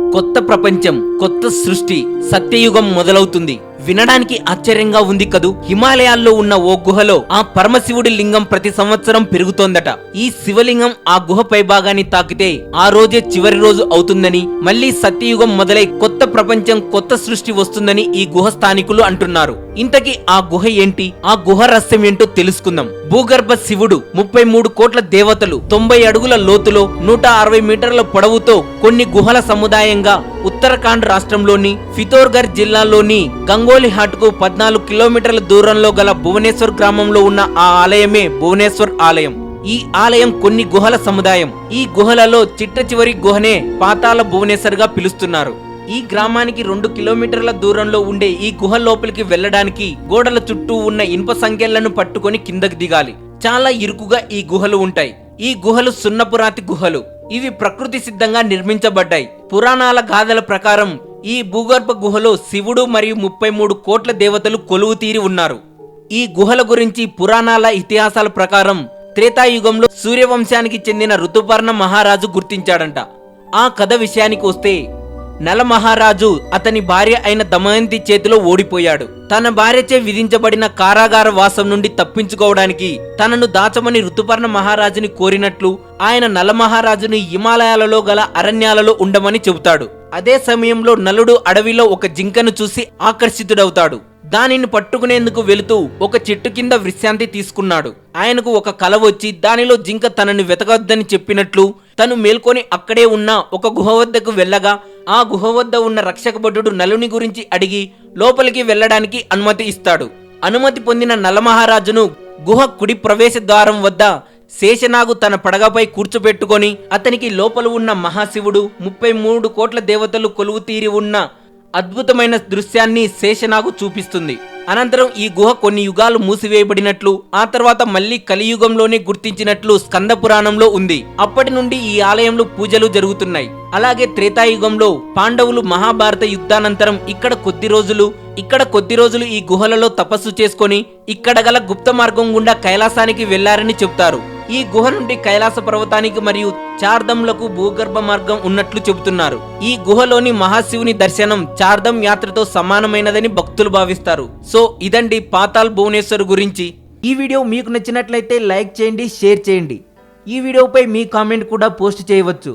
కొత్త ప్రపంచం కొత్త సృష్టి సత్యయుగం మొదలవుతుంది. వినడానికి ఆశ్చర్యంగా ఉంది కదూ. హిమాలయాల్లో ఉన్న ఓ గుహలో ఆ పరమశివుడి లింగం ప్రతి సంవత్సరం పెరుగుతోందట. ఈ శివలింగం ఆ గుహ పైభాగాన్ని తాకితే ఆ రోజే చివరి రోజు అవుతుందని మళ్ళీ సత్యయుగం మొదలై కొత్త ప్రపంచం కొత్త సృష్టి వస్తుందని ఈ గుహ స్థానికులు అంటున్నారు. ఇంతకీ ఆ గుహ ఏంటి? ఆ గుహ రహస్యం ఏంటో తెలుసుకుందాం. భూగర్భ శివుడు ముప్పై మూడు కోట్ల దేవతలు తొంభై అడుగుల లోతులో నూట అరవై మీటర్ల పొడవుతో కొన్ని గుహల సముదాయంగా ఉత్తరాఖండ్ రాష్ట్రంలోని ఫితోర్గర్ జిల్లాలోని గంగోలిహాట్కు కు పద్నాలుగు కిలోమీటర్ల దూరంలో గల భువనేశ్వర్ గ్రామంలో ఉన్న ఆ ఆలయమే భువనేశ్వర్ ఆలయం. ఈ ఆలయం కొన్ని గుహల సముదాయం. ఈ గుహలలో చిట్ట చివరి గుహనే పాతాల భువనేశ్వర్గా పిలుస్తున్నారు. ఈ గ్రామానికి రెండు కిలోమీటర్ల దూరంలో ఉండే ఈ గుహ లోపలికి వెళ్ళడానికి గోడల చుట్టూ ఉన్న ఇనుప సంఖ్యలను పట్టుకొని కిందకి దిగాలి. చాలా ఇరుకుగా ఈ గుహలు ఉంటాయి. ఈ గుహలు సున్నపురాతి గుహలు. ఇవి ప్రకృతి సిద్ధంగా నిర్మించబడ్డాయి. పురాణాల గాథల ప్రకారం ఈ భూగర్భ గుహలో శివుడు మరియు ముప్పై మూడు కోట్ల దేవతలు కొలువు తీరి ఉన్నారు. ఈ గుహల గురించి పురాణాల ఇతిహాసాల ప్రకారం త్రేతాయుగంలో సూర్యవంశానికి చెందిన ఋతుపర్ణ మహారాజు గుర్తించాడంట. ఆ కథ విషయానికి వస్తే నలమహారాజు అతని భార్య అయిన దమయంతి చేతిలో ఓడిపోయాడు. తన భార్యచే విధించబడిన కారాగార వాసం నుండి తప్పించుకోవడానికి తనను దాచమని ఋతుపర్ణ మహారాజుని కోరినట్లు ఆయన నలమహారాజుని హిమాలయాలలో గల అరణ్యాలలో ఉండమని చెబుతాడు. అదే సమయంలో నలుడు అడవిలో ఒక జింకను చూసి ఆకర్షితుడవుతాడు. దానిని పట్టుకునేందుకు వెళుతూ ఒక చెట్టు కింద విశ్రాంతి తీసుకున్నాడు. ఆయనకు ఒక కల వచ్చి దానిలో జింక తనను వెతకవద్దని చెప్పినట్లు తను మేల్కొని అక్కడే ఉన్న ఒక గుహ వద్దకు వెళ్ళగా ఆ గుహ వద్ద ఉన్న రక్షక భటుడు నలుని గురించి అడిగి లోపలికి వెళ్ళడానికి అనుమతి ఇస్తాడు. అనుమతి పొందిన నలమహారాజును గుహ కుడి ప్రవేశ ద్వారం వద్ద శేషనాగు తన పడగపై కూర్చోబెట్టుకొని అతనికి లోపల ఉన్న మహాశివుడు ముప్పై మూడు కోట్ల దేవతలు కొలువు తీరి ఉన్న అద్భుతమైన దృశ్యాన్ని శేషనాగు చూపిస్తుంది. అనంతరం ఈ గుహ కొన్ని యుగాలు మూసివేయబడినట్లు ఆ తర్వాత మళ్ళీ కలియుగంలోనే గుర్తించినట్లు స్కంద పురాణంలో ఉంది. అప్పటి నుండి ఈ ఆలయంలో పూజలు జరుగుతున్నాయి. అలాగే త్రేతాయుగంలో పాండవులు మహాభారత యుద్ధానంతరం ఇక్కడ కొద్ది రోజులు ఇక్కడ కొద్ది రోజులు ఈ గుహలలో తపస్సు చేసుకొని ఇక్కడ గల గుప్త మార్గం గుండా కైలాసానికి వెళ్ళారని చెప్తారు. ఈ గుహ నుండి కైలాస పర్వతానికి మరియు చార్ధంలకు భూగర్భ మార్గం ఉన్నట్లు చెబుతున్నారు. ఈ గుహలోని మహాశివుని దర్శనం చార్ధం యాత్రతో సమానమైనదని భక్తులు భావిస్తారు. సో ఇదండి పాతాల్ భువనేశ్వర్ గురించి. ఈ వీడియో మీకు నచ్చినట్లయితే లైక్ చేయండి షేర్ చేయండి. ఈ వీడియోపై మీ కామెంట్ కూడా పోస్ట్ చేయవచ్చు.